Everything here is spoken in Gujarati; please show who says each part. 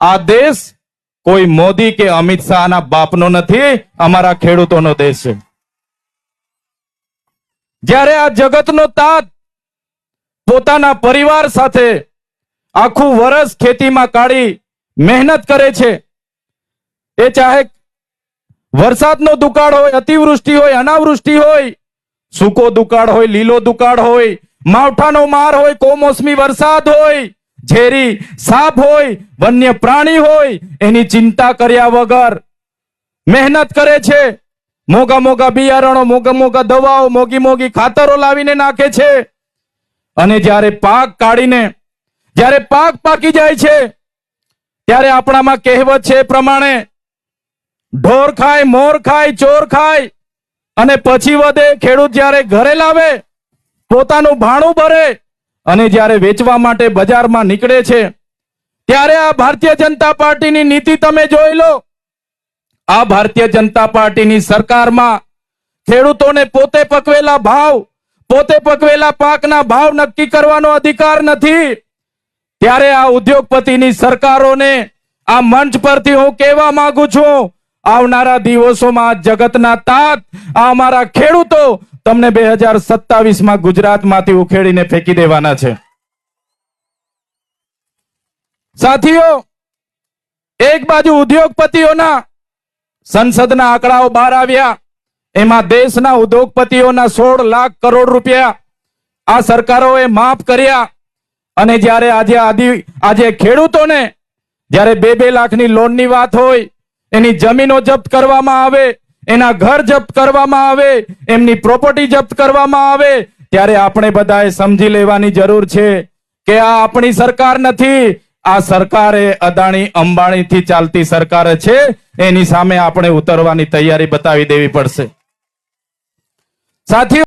Speaker 1: આ દેશ કોઈ મોદી કે અમિત શાહના બાપનો નથી, અમારા ખેડૂતોનો દેશ છે. જ્યારે આ જગતનો તાત પોતાના પરિવાર સાથે આખું વર્ષ ખેતીમાં કાઢી મહેનત કરે છે, એ ચાહે વરસાદનો દુકાળ હોય, અતિવૃષ્ટિ હોય, અનાવૃષ્ટિ હોય, સૂકો દુકાળ હોય, લીલો દુકાળ હોય, માવઠાનો માર હોય, કોમોસમી વરસાદ હોય ઝેરી સાપ હોય, વન્ય પ્રાણી હોય, એની ચિંતા કર્યા વગર મહેનત કરે છે. મોગા મોગા બિયારણો, મોગા મોગા દવાઓ, મોગી મોગી ખાતરો લાવીને નાખે છે. અને જ્યારે પાક કાઢીને, જ્યારે પાક પાકી જાય છે, ત્યારે આપણામાં કહેવત છે પ્રમાણે, ઢોર ખાય, મોર ખાય, ચોર ખાય, અને પછી વધે, ખેડૂત જ્યારે ઘરે લાવે, પોતાનું ભાણું ભરે અને જ્યારે વેચવા માટે બજારમાં નીકળે છે, ત્યારે આ ભારતીય જનતા પાર્ટીની નીતિ તમે જોઈ લો. આ ભારતીય જનતા પાર્ટીની સરકારમાં ખેડૂતોને પોતે પકવેલા ભાવ, પોતે પકવેલા પાકના ભાવ નક્કી કરવાનો અધિકાર નથી. ત્યારે આ ઉદ્યોગપતિની સરકારોને આ મંચ પરથી હું કહેવા માંગુ છું, આવનારા દિવસોમાં જગતના તાત, આ અમારા ખેડૂતો તમને બે હજાર સત્તાવીસમાં ગુજરાતમાંથી ઉખેડીને ફેંકી દેવાના છે. સાથીઓ, એક બાજુ ઉદ્યોગપતિઓના સંસદના આંકડાઓ બહાર આવ્યા. એમાં દેશના ઉદ્યોગપતિઓના સોળ લાખ કરોડ રૂપિયા આ સરકારોએ માફ કર્યા. અને જ્યારે આજે આદિ, આજે ખેડૂતોને જ્યારે બે બે લાખની લોનની વાત હોય, એની જમીનો જપ્ત કરવામાં આવે એના ઘર જપ્ત કરવામાં આવે, એમની પ્રોપર્ટી જપ્ત કરવામાં આવે, ત્યારે આપણે બધાએ સમજી લેવાની જરૂર છે કે આ આપણી સરકાર નથી. આ સરકાર એ અદાણી, અંબાણીથી ચાલતી સરકાર છે. એની સામે આપણે ઉતરવાની તૈયારી બતાવી દેવી પડશે. સાથીઓ